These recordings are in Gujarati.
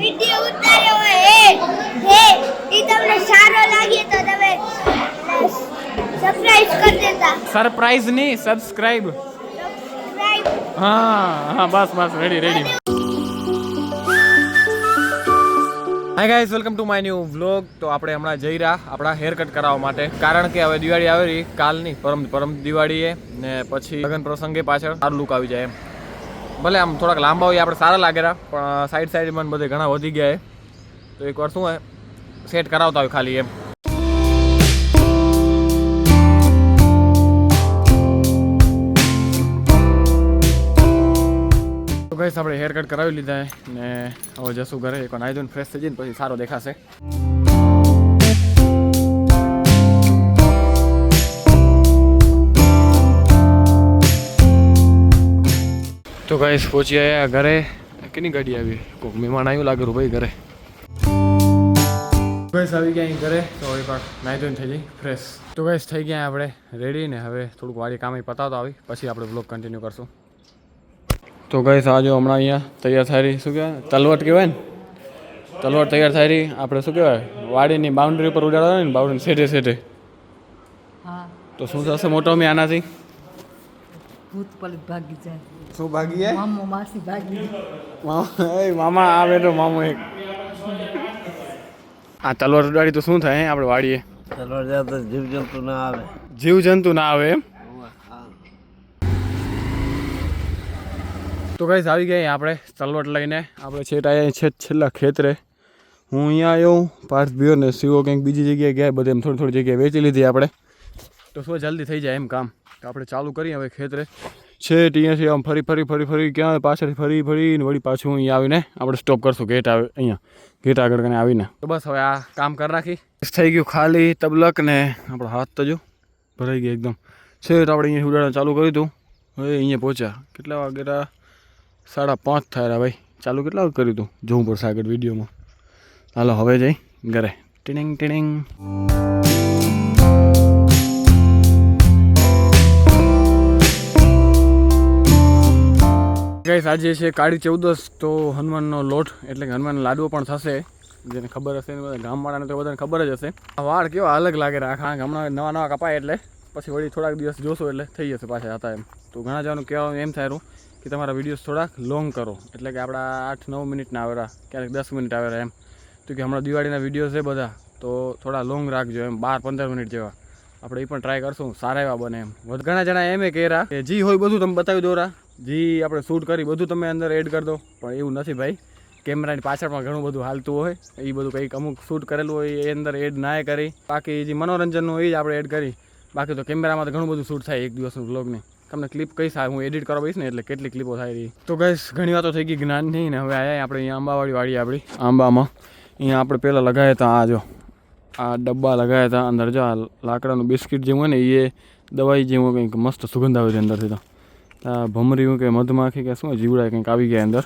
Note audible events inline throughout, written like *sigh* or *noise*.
વિડિયો ઉતાર્યો હે હે ઈ તમને સારો લાગે તો તમે સબસ્ક્રાઇબ કરી દેતા. સરપ્રાઈઝ નહીં સબસ્ક્રાઇબ સબસ્ક્રાઇબ હા હા બસ બસ ready ready hi guys welcome to my new vlog તો આપણે હમણાં જઈ રહ્યા આપણા હેર કટ કરાવવા માટે. કારણ કે હવે દિવાળી આવી રહી કાલની પરમ પરમ દિવાળીએ. ને પછી લગ્ન પ્રસંગે પાછળ સારું લુક આવી જાય એમ. ભલે આમ થોડાક લાંબા હોય, આપણે સારા લાગેલા પણ સાઈડ સાઈડમાં બધે ઘણા વધી ગયા તો એકવાર શું હોય સેટ કરાવતા હોય ખાલી એમ. તો ગઈસ આપણે હેર કટ કરાવી લીધા ને હવે જશું ઘરે. એક નાહી ધોઈને ફ્રેશ થઈ જઈને પછી સારો દેખાશે. તો ગાઈસ પહોંચી આવ્યા ઘરે. કેની ગાડી આવી? કોઈક મહેમાન આવ્યું લાગે ભાઈ ઘરે. ગાઈસ આવી ગયા અહીં ઘરે. તો એકવાર નાહી ધોઈને થઈ જઈ ફ્રેશ તો ગાઈસ થઈ ગયા આપણે રેડી ને હવે થોડુંક વાળી કામ પતાવતો આવી. પછી આપણે બ્લોગ કન્ટિન્યુ કરશું. તો ગઈ સાજો હમણાં અહીંયા તૈયાર થઈ રહી શું કહેવાય? તલવટ કહેવાય ને? તલવટ તૈયાર થઈ રહી. આપણે શું કહેવાય? વાડીની બાઉન્ડ્રી ઉપર ઉડાડવા ને બાઉન્ડ્રી સેટે સેટે હા. તો શું થશે? મોટો મેં આનાથી? ભૂત પલટ ભાગી જાય. શું ભાગીએ? મામો માસી ભાગી મામા આવે તો મામો એક. આ તલવાર ઉડાડી તો શું થાય આપણે વાડીએ. તલવાર જાય તો જીવજંતુ ના આવે. જીવ જંતુ ના આવે એમ? તો કઈ આવી ગયા આપણે તલવટ લઈને. આપણે છેટ આવ્યા છે છેલ્લા ખેતરે. હું અહીંયા આવ્યો પાર્થ ભીઓ ને શિવો કંઈક બીજી જગ્યાએ ગયા બધે એમ થોડી થોડી જગ્યાએ વેચી લીધી આપણે. તો શું જલ્દી થઈ જાય એમ કામ. આપણે ચાલુ કરીએ હવે ખેતરે. છેટ અહીંયાથી આમ ફરી ફરી ફરી ફરી ક્યાં પાછળ ફરી, ફરીને વળી પાછું અહીંયા આવીને આપણે સ્ટોપ કરશું ગેટ આવે અહીંયા. ગેટ આગળ કને આવીને. તો બસ હવે આ કામ કરી નાખી. થઈ ગયું ખાલી, તબલક ને આપણો હાથ તો જો ભરાઈ ગયો એકદમ. છેટ આપણે અહીંયા ઉડાડવાનું ચાલુ કર્યું હતું. હવે અહીંયા પહોંચ્યા. કેટલા વાગે સાડા પાંચ થયા ભાઈ. ચાલુ કેટલા વાગે કર્યું હતું? જોવું પડશે આગળ વિડીયોમાં. હાલો, હવે જઈ ઘરે. ટીણિંગ ટીણિંગ ગાઈસ આજે છે કાળી ચૌદસ તો હનુમાનનો લોટ, એટલે કે હનુમાન લાડવો પણ થશે. જેને ખબર હશે એને બધા ગામવાળાને તો બધાને ખબર જ હશે. આ વાળ કેવા અલગ લાગે રાખા હમણાં નવા નવા કપાય એટલે. પછી વળી થોડાક દિવસ જોશો એટલે થઈ જશે પાછા હતા એમ. તો ઘણા જવાનું કહેવાનું એમ થાય કે તમારા વિડીયોઝ થોડાક લોંગ કરો. એટલે કે આપણા આઠ નવ મિનિટના આવેલા ક્યારેક દસ મિનિટ આવેલા એમ. તો કે હમણાં દિવાળીના વિડીયોઝ છે બધા, તો થોડા લોંગ રાખજો એમ, બાર પંદર મિનિટ જેવા. આપણે એ પણ ટ્રાય કરશું, સારા એવા બને એમ. ઘણા જણા એમ એ કહેરા કે જી હોય બધું, તમે બતાવી દોરા જી, આપણે શૂટ કરી બધું તમે અંદર એડ કરી દો. પણ એવું નથી ભાઈ. કેમેરાની પાછળ પણ ઘણું બધું હાલતું હોય. એ બધું કંઈક અમુક શૂટ કરેલું હોય, એ અંદર એડ ના કરી. બાકી જે મનોરંજનનું એ જ આપણે એડ કરી. બાકી તો કેમેરામાં તો ઘણું બધું શૂટ થાય એક દિવસનું બ્લોગની તમને ક્લિપ કહીશ હું એડિટ કરવા બહીશ ને એટલે કેટલી ક્લિપો થાય રહી. તો ગઈશ ઘણી વાતો થઈ ગઈ જ્ઞાન નહીં ને હવે આયા આપણે અહીંયા આંબાવાળી વાડી આપણી. આંબામાં. અહીંયા આપણે પહેલાં લગાવ્યા હતા, આ જો. આ ડબ્બા લગાવ્યા હતા અંદર, જો આ લાકડાનું બિસ્કિટ જેવું હોય ને, એ દવાઈ જેવું કંઈક મસ્ત સુગંધ આવે છે અંદરથી તો. ભમરીયું કે મધમાખી કે શું, જીવડા કંઈક આવી ગયા અંદર.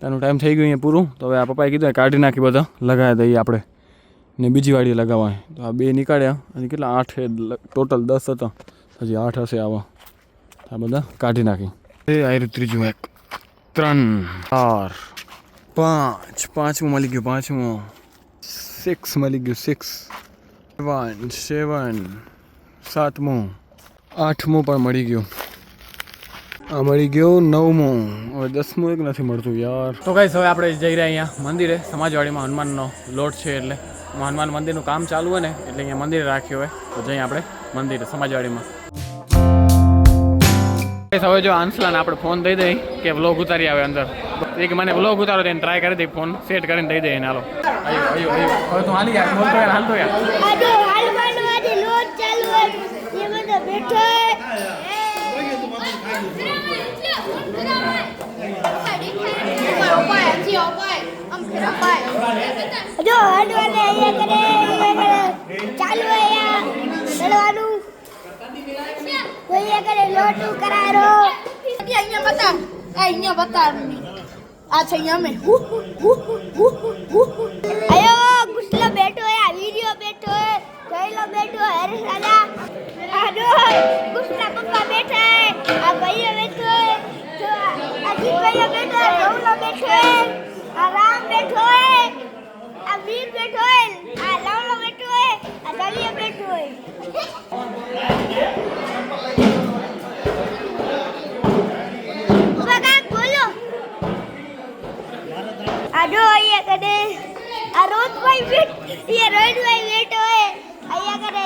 તેનું ટાઈમ થઈ ગયું અહીંયા પૂરું. તો હવે આ પપ્પાએ કીધું કાઢી નાખી બધા લગાવ્યા દઈએ આપણે. ને બીજી વાડીએ લગાવવા. તો આ બે નીકાળ્યા, અને કેટલા? આઠ ટોટલ દસ હતા. હજી આઠ હશે આવા. આ બધા કાઢી નાખી. એ આયરું ત્રીજું એક. ત્રણ, ચાર, પાંચ. પાંચમું મળી ગયું, પાંચમું. સિક્સ મળી ગયું સિક્સ સેવન સેવન સાતમું. આઠમું પણ મળી ગયું. આ મળી ગયો નવમું. હવે દસમું એક નથી મળતું યાર. તો કઈ હવે આપણે જઈ રહ્યા અહીંયા મંદિરે. સમાજવાડીમાં હનુમાનનો લોટ છે એટલે. હનુમાન મંદિરનું કામ ચાલુ હોય ને એટલે અહીંયા મંદિરે રાખ્યું હોય. તો જઈએ આપણે મંદિરે સમાજવાડીમાં. હવે જો આંસલાને આપણે ફોન દઈ દઈ કે વ્લોગ ઉતારી આવે અંદર. એક મને વ્લોગ ઉતારો તેને ટ્રાય કરી દઈ ફોન સેટ કરીને દઈ દે એને હાલો. આયો આયો આયો. હવે તું હાલી યાર બોલતો યાર હાલતો યાર. આ જો આજે લોટ ચાલુ હોય. એ બધો બેઠો જો હાલવાને અહીંયા કરે, અહીંયા ચાલુ હોય અહીંયા ચડવાનું. કોઈ કરે અહીંયા બતા અહીંયા બતા આ છે અહીંયા *laughs* બેઠ અહીંયા રોજભાઈ બેઠો હે અહીંયા કને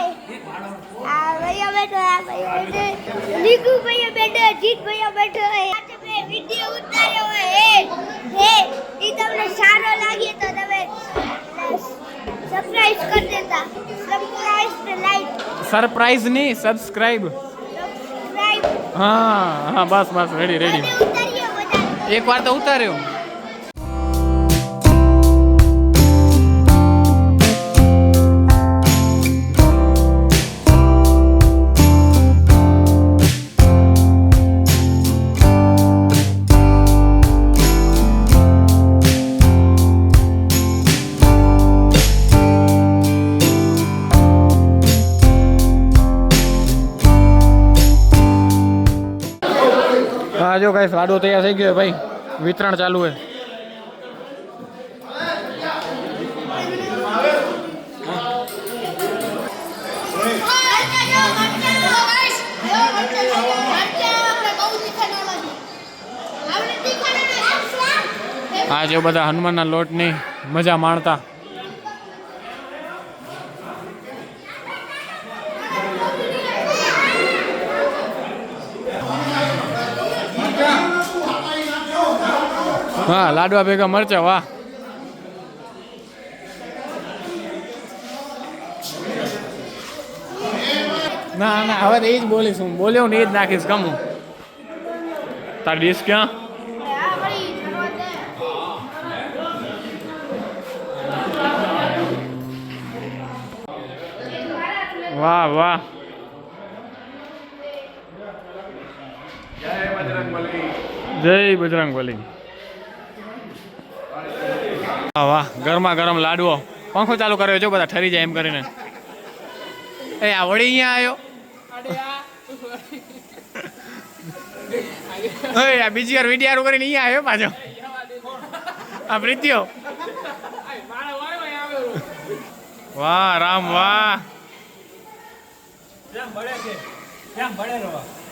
આ ભૈયા બેઠો આ ભૈયા બેઠો લીકુ ભૈયા બેઠો જીત ભૈયા બેઠો હે આજે મેં વિડિયો ઉતાર્યો હે હે ઈ તમને સારો લાગે તો તમે સબસ્ક્રાઇબ કરી દેતા. સબસ્ક્રાઇબ લાઈક સરપ્રાઈઝ નહીં સબસ્ક્રાઇબ સબસ્ક્રાઇબ હા હા બસ બસ રેડી રેડી એક વાર તો ઉતાર્યો. હા જો કઈ લાડુ તૈયાર થઈ ગયો ભાઈ. વિતરણ ચાલુ હોય આ જો બધા હનુમાનના લોટની મજા માણતા. હા, લાડવા ભેગા મરચા, વાહ. ના ના, હવે એ જ બોલીશ હું. બોલ્યો ને એ જ નાખીશ કમું તાર ડીશ ક્યાં? વાહ વાહ. જય બજરંગ બલી. વાહ વાહ. ગરમા ગરમ લાડવો. પંખો ચાલુ કર્યો જો બધા ઠરી જાય એમ કરીને. એ આ વળી અહીંયા આવ્યો બીજી વાર વીડિયો કરીને અહીંયા આવ્યો પાછો. આ પ્રીત્યો વાહ રામ વાહ.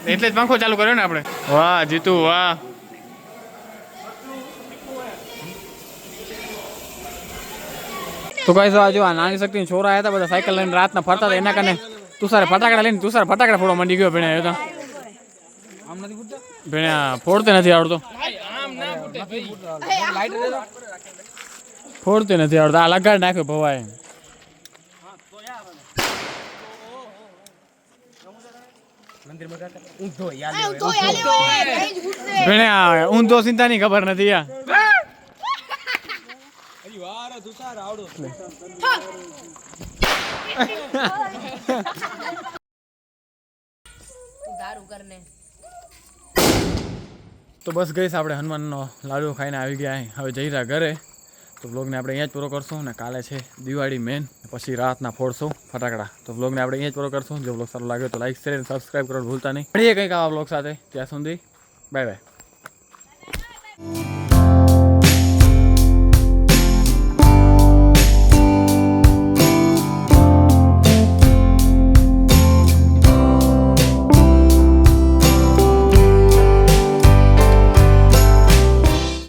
એટલે જ પંખો ચાલુ કર્યો ને આપણે? વાહ જીતુ વાહ. તો કઈ આ જો આ નાની શક્તિ છોરા આવ્યા હતા બધા સાયકલ લઈને રાતના ફરતા હતા એના કારણે તુષારે ફટાકડા લઈને તુષાર ફટાકડા ફોડવા માંડી ગયો ભેણે આવ્યો ભેણે આ ફોડતે નથી આવડતો. ફોડતે નથી આવડતો. આ લગાડ નાખ્યો ભવાએ. ભેણે આ ઊંધો ચિંતાની ખબર નથી તો બસ ગઈશ આપણે હનુમાનનો લાડુ ખાઈને આવી ગયા હવે જઈ રહ્યા ઘરે. તો બ્લોગને આપણે અહીંયા જ પૂરો કરશું ને કાલે છે દિવાળી મેન. પછી રાતના ફોડશું ફટાકડા. તો બ્લોગને આપણે અહીંયા જ પૂરો કરશું. જો બ્લોગ સારો લાગ્યો તો લાઈક શેર અને સબસ્ક્રાઈબ કરવાનું ભૂલતા નહીં. મળીએ કંઈક આવા બ્લોગ સાથે. ત્યાં સુધી બાય બાય